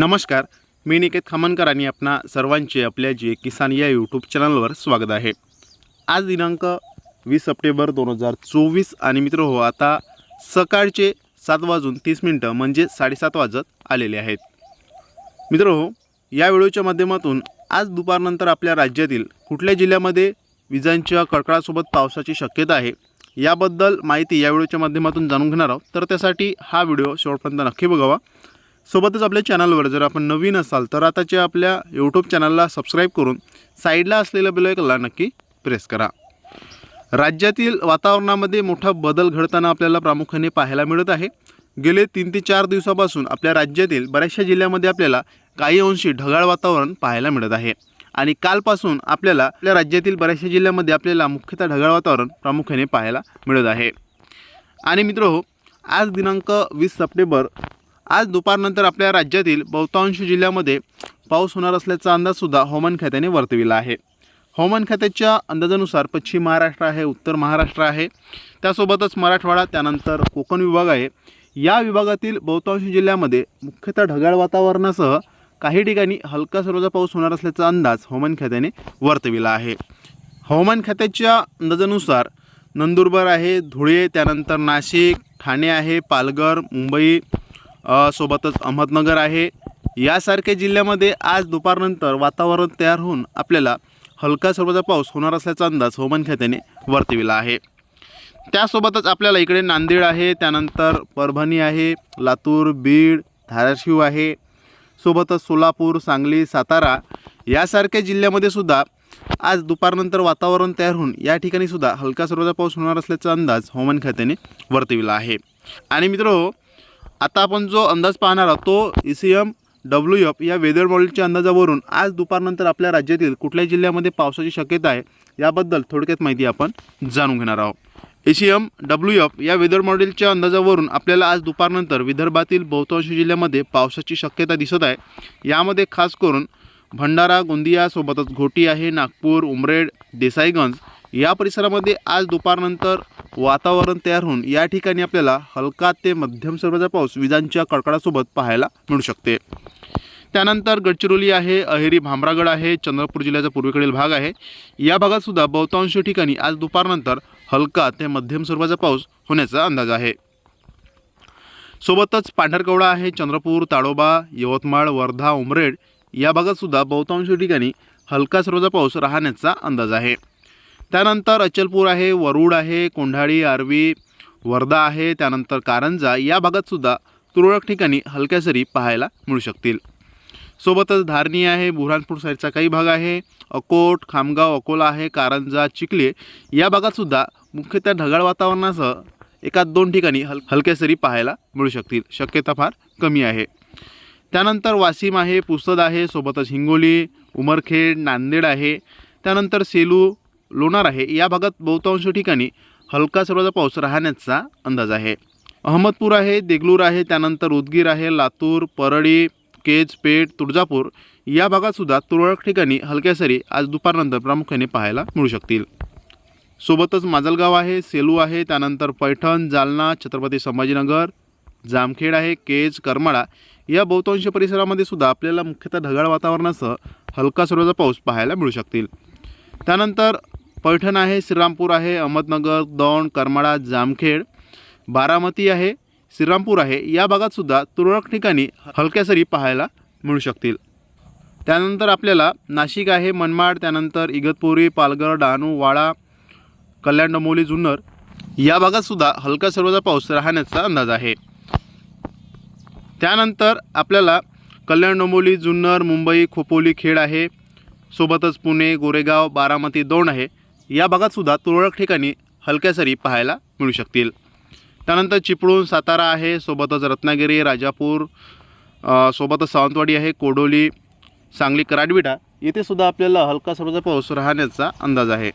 नमस्कार मी निकेत खामनकर आणि आपणा सर्वांचे आपल्या जे किसान या यूट्यूब चॅनलवर स्वागत आहे. आज दिनांक वीस सप्टेंबर दोन हजार चोवीस आणि मित्र हो आता सकाळचे सात वाजून तीस मिनटं म्हणजे साडेसात वाजत आलेले आहेत. मित्र हो या व्हिडिओच्या माध्यमातून आज दुपारनंतर आपल्या राज्यातील कुठल्या जिल्ह्यामध्ये विजांच्या कडकडासोबत पावसाची शक्यता आहे याबद्दल माहिती या व्हिडिओच्या माध्यमातून जाणून घेणार आहोत. तर त्यासाठी हा व्हिडिओ शेवटपर्यंत नक्की बघावा. सोबतच आपल्या चॅनलवर जर आपण नवीन असाल तर आताच्या आपल्या यूट्यूब चॅनलला सबस्क्राईब करून साईडला असलेल्या बेलैकनला नक्की प्रेस करा. राज्यातील वातावरणामध्ये मोठा बदल घडताना आपल्याला प्रामुख्याने पाहायला मिळत आहे. गेले तीन ते चार दिवसापासून आपल्या राज्यातील बऱ्याचशा जिल्ह्यामध्ये आपल्याला काही अंशी ढगाळ वातावरण पाहायला मिळत आहे. आणि कालपासून आपल्याला आपल्या राज्यातील बऱ्याचशा जिल्ह्यामध्ये आपल्याला मुख्यतः ढगाळ वातावरण प्रामुख्याने पाहायला मिळत आहे. आणि मित्र हो आज दिनांक वीस सप्टेंबर आज दुपारनंतर आपल्या राज्यातील बहुतांश जिल्ह्यामध्ये पाऊस होणार असल्याचा अंदाजसुद्धा हवामान खात्याने वर्तविला आहे. हवामान खात्याच्या अंदाजानुसार पश्चिम महाराष्ट्र आहे उत्तर महाराष्ट्र आहे. त्यासोबतच मराठवाडा त्यानंतर कोकण विभाग आहे. या विभागातील बहुतांश जिल्ह्यामध्ये मुख्यतः ढगाळ वातावरणासह काही ठिकाणी हलका सर्वचा पाऊस होणार असल्याचा अंदाज हवामान खात्याने वर्तविला आहे. हवामान खात्याच्या अंदाजानुसार नंदुरबार आहे धुळे त्यानंतर नाशिक ठाणे आहे पालघर मुंबई सोबतच अहमदनगर आहे. यासारख्या जिल्ह्यामध्ये आज दुपारनंतर वातावरण तयार होऊन आपल्याला हलका स्वरूपाचा पाऊस होणार असल्याचा अंदाज हवामान खात्याने वर्तविला आहे. त्यासोबतच आपल्याला इकडे नांदेड आहे त्यानंतर परभणी आहे लातूर बीड धाराशिव आहे. सोबतच सोलापूर सांगली सातारा यासारख्या जिल्ह्यामध्ये सुद्धा आज दुपारनंतर वातावरण तयार होऊन या ठिकाणी सुद्धा हलका स्वरूपाचा पाऊस होणार असल्याचा अंदाज हवामान खात्याने वर्तविला आहे. आणि मित्र आता आपण जो अंदाज पाहणार आहोत तो E C M W F या वेदर मॉडेलच्या अंदाजावरून आज दुपारनंतर आपल्या राज्यातील कुठल्या जिल्ह्यामध्ये पावसाची शक्यता आहे याबद्दल थोडक्यात माहिती आपण जाणून घेणार आहोत. A C M W F या वेदर मॉडेलच्या अंदाजावरून आपल्याला आज दुपारनंतर विदर्भातील बहुतांश जिल्ह्यामध्ये पावसाची शक्यता दिसत आहे. यामध्ये खास करून भंडारा गोंदिया सोबतच घोटी आहे नागपूर उमरेड देसाईगंज या परिसरामध्ये आज दुपारनंतर वातावरण तयार होऊन या ठिकाणी आपल्याला हलका ते मध्यम स्वरूपाचा पाऊस विजांच्या कडकडासोबत पाहायला मिळू शकते. त्यानंतर गडचिरोली आहे अहेरी भामरागड आहे चंद्रपूर जिल्ह्याचा पूर्वेकडील भाग आहे. या भागातसुद्धा बहुतांश ठिकाणी आज दुपारनंतर हलका ते मध्यम स्वरूपाचा पाऊस होण्याचा अंदाज आहे. सोबतच पांढरकवडा आहे चंद्रपूर ताडोबा यवतमाळ वर्धा उमरेड या भागातसुद्धा बहुतांश ठिकाणी हलका स्वरूपाचा पाऊस राहण्याचा अंदाज आहे. त्यानंतर अचलपूर आहे वरुड आहे कोंढाळी आरवी वर्धा आहे त्यानंतर कारंजा या भागातसुद्धा तुरळक ठिकाणी हलक्या सरी पाहायला मिळू शकतील. सोबतच धारणी आहे बुऱ्हाणपूर साईडचा काही भाग आहे अकोट खामगाव अकोला आहे कारंजा चिखले या भागातसुद्धा मुख्यतः ढगाळ वातावरणासह एकात दोन ठिकाणी हल हलक्या सरी पाहायला मिळू शकतील. शक्यता फार कमी आहे. त्यानंतर वाशिम आहे पुसद आहे सोबतच हिंगोली उमरखेड नांदेड आहे. त्यानंतर सेलू लोणार आहे. या भागात बहुतांश ठिकाणी हलका सर्वाचा पाऊस राहण्याचा अंदाज आहे. अहमदपूर आहे देगलूर आहे त्यानंतर उदगीर आहे लातूर परळी केज पेठ तुळजापूर या भागातसुद्धा तुरळक ठिकाणी हलक्या सरी आज दुपारनंतर प्रामुख्याने पाहायला मिळू शकतील. सोबतच माजलगाव आहे सेलू आहे त्यानंतर पैठण जालना छत्रपती संभाजीनगर जामखेड आहे केज करमाळा या बहुतांश परिसरामध्ये सुद्धा आपल्याला मुख्यतः ढगाळ वातावरणासह हलका स्वरूपाचा पाऊस पाहायला मिळू शकतील. त्यानंतर पैठण आहे श्रीरामपूर आहे अहमदनगर दौंड करमाळा जामखेड बारामती आहे श्रीरामपूर आहे. या भागातसुद्धा तुरळक ठिकाणी हलक्या सरी पाहायला मिळू शकतील. त्यानंतर आपल्याला नाशिक आहे मनमाड त्यानंतर इगतपुरी पालघर डहाणू वाडा कल्याण डोंबोली जुन्नर. या भागातसुद्धा हलका सर्वचा पाऊस राहण्याचा अंदाज आहे. त्यानंतर आपल्याला कल्याण डोंबोली जुन्नर मुंबई खोपोली खेड आहे. सोबतच पुणे गोरेगाव बारामती दौंड आहे. या भागात सुद्धा तुरळक ठिकाणी हलक्या सरी पाहायला मिळू शकतील. त्यानंतर चिपळूण सातारा आहे सोबतच रत्नागिरी राजापूर सोबतच सावंतवाडी आहे कोडोली सांगली कराडविटा येथे सुद्धा आपल्याला हलका स्वरूपाचा पाऊस राहण्याचा अंदाज आहे.